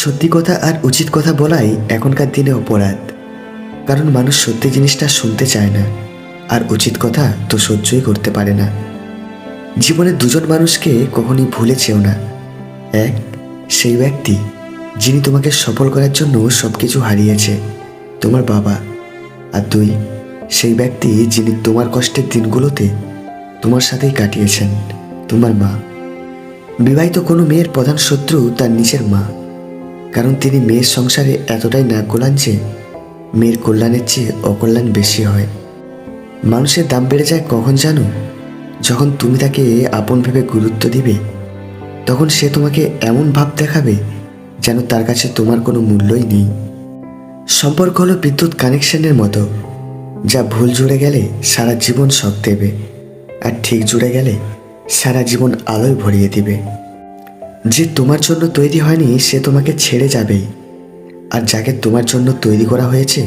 সত্যি কথা আর উচিত কথা বলাই এখনকার দিনে অপরাধ। কারণ মানুষ সত্যি জিনিসটা শুনতে চায় না, আর উচিত কথা তো সহ্যই করতে পারে না। জীবনে দুজন মানুষকে কখনই ভুলে চেও না। এক, সেই ব্যক্তি যিনি তোমাকে সফল করার জন্য সব কিছু হারিয়েছে, তোমার বাবা। আর দুই, সেই ব্যক্তি যিনি তোমার কষ্টের দিনগুলোতে তোমার সাথেই কাটিয়েছেন, তোমার মা। বিবাহিত কোনো মেয়ের প্রধান শত্রু তার নিজের মা। কারণ তিনি মেয়ের সংসারে এতটাই নাক গোলান যে মেয়ের কল্যাণের চেয়ে অকল্যাণ বেশি হয়। মানুষের দাম বেড়ে যায় কখন জানো? যখন তুমি তাকে আপন ভেবে গুরুত্ব দিবে, তখন সে তোমাকে এমন ভাব দেখাবে যেন তার কাছে তোমার কোনো মূল্যই নেই। সম্পর্ক হলো বিদ্যুৎ কানেকশনের মতো, যা ভুল জুড়ে গেলে সারা জীবন শখ দেবে, আর ঠিক জুড়ে গেলে সারা জীবন আলোয় ভরিয়ে দিবে। যে তোমার জন্য তৈরি হয়নি, সে তোমাকে ছেড়ে যাবেই। আর যাকে তোমার জন্য তৈরি করা হয়েছে,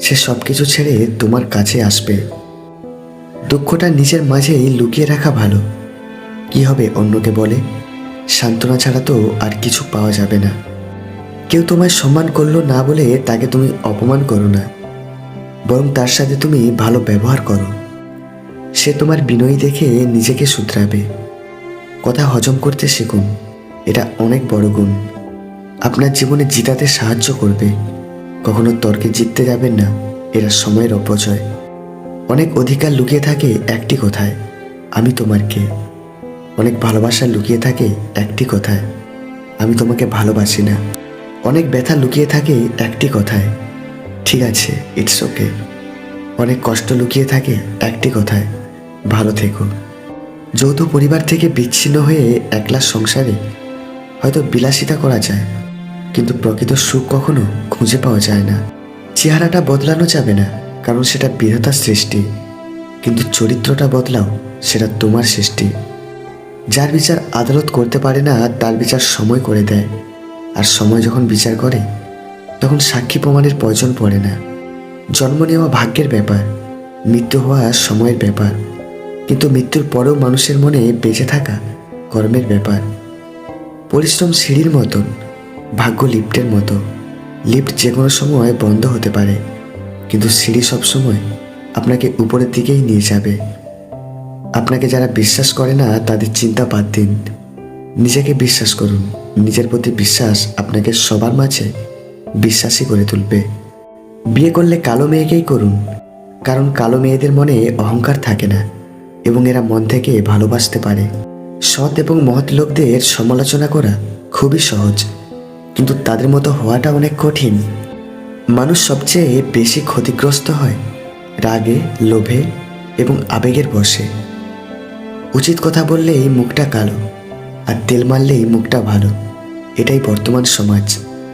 সে সব কিছু ছেড়ে তোমার কাছে আসবে। দুঃখটা নিজের মাঝেই লুকিয়ে রাখা ভালো। কি হবে অন্যকে বলে? সান্ত্বনা ছাড়া তো আর কিছু পাওয়া যাবে না। কেউ তোমায় সম্মান করল না বলে তাকে তুমি অপমান করো না। বরং তার সাথে তুমি ভালো ব্যবহার করো। সে তোমার বিনয়ী দেখে নিজেকে শুধরাবে। কথা হজম করতে শিখুন। এটা অনেক বড় গুণ। আপনার জীবনে জিতাতে সাহায্য করবে। কখনো তর্কে জিততে যাবেন না, এরা সময়ের অপচয়। অনেক অধিকার লুকিয়ে থাকে একটি কথায়, আমি তোমার কে? অনেক ভালোবাসা লুকিয়ে থাকে একটি কথায়, আমি তোমাকে ভালোবাসি না। অনেক ব্যথা লুকিয়ে থাকে একটি কথায়, ঠিক আছে ইটস ওকে অনেক কষ্ট লুকিয়ে থাকে একটি কথায়, ভালো থেকো। যৌথ পরিবার থেকে বিচ্ছিন্ন হয়ে একলা সংসারে হয়তো বিলাসিতা করা যায়, কিন্তু প্রকৃত সুখ কখনো খুঁজে পাওয়া যায় না। চেহারাটা বদলানো যাবে না, কারণ সেটা বিধতার সৃষ্টি। কিন্তু চরিত্রটা বদলাও, সেটা তোমার সৃষ্টি। যার বিচার আদালত করতে পারে না, তার বিচার সময় করে দেয়। আর সময় যখন বিচার করে, তখন সাক্ষী প্রমাণের প্রয়োজন পড়ে না। জন্ম নেওয়া ভাগ্যের ব্যাপার, মৃত্যু হওয়া সময়ের ব্যাপার। কিন্তু মৃত্যুর পরেও মানুষের মনে বেঁচে থাকা কর্মের ব্যাপার। পরিশ্রম সিঁড়ির মতন, ভাগ্য লিফটের মতো। লিফট যে কোনো সময় বন্ধ হতে পারে, কিন্তু সিঁড়ি সবসময় আপনাকে উপরের দিকেই নিয়ে যাবে। আপনাকে যারা বিশ্বাস করে না, তাদের চিন্তা বাদ দিন। নিজেকে বিশ্বাস করুন, নিজের প্রতি বিশ্বাস আপনাকে সবার মাঝে বিশ্বাসী করে তুলবে। বিয়ে করলে কালো মেয়েকেই করুন, কারণ কালো মেয়েদের মনে অহংকার থাকে না, এবং এরা মন থেকে ভালোবাসতে পারে। সৎ এবং মহৎ লোকদের সমালোচনা করা খুবই সহজ, কিন্তু তাদের মতো হওয়াটা অনেক কঠিন। মানুষ সবচেয়ে বেশি ক্ষতিগ্রস্ত হয় রাগে, লোভে এবং আবেগের বসে উচিত কথা বললেই মুখটা কালো আর তেল মারলেই মুখটা ভালো, এটাই বর্তমান সমাজ।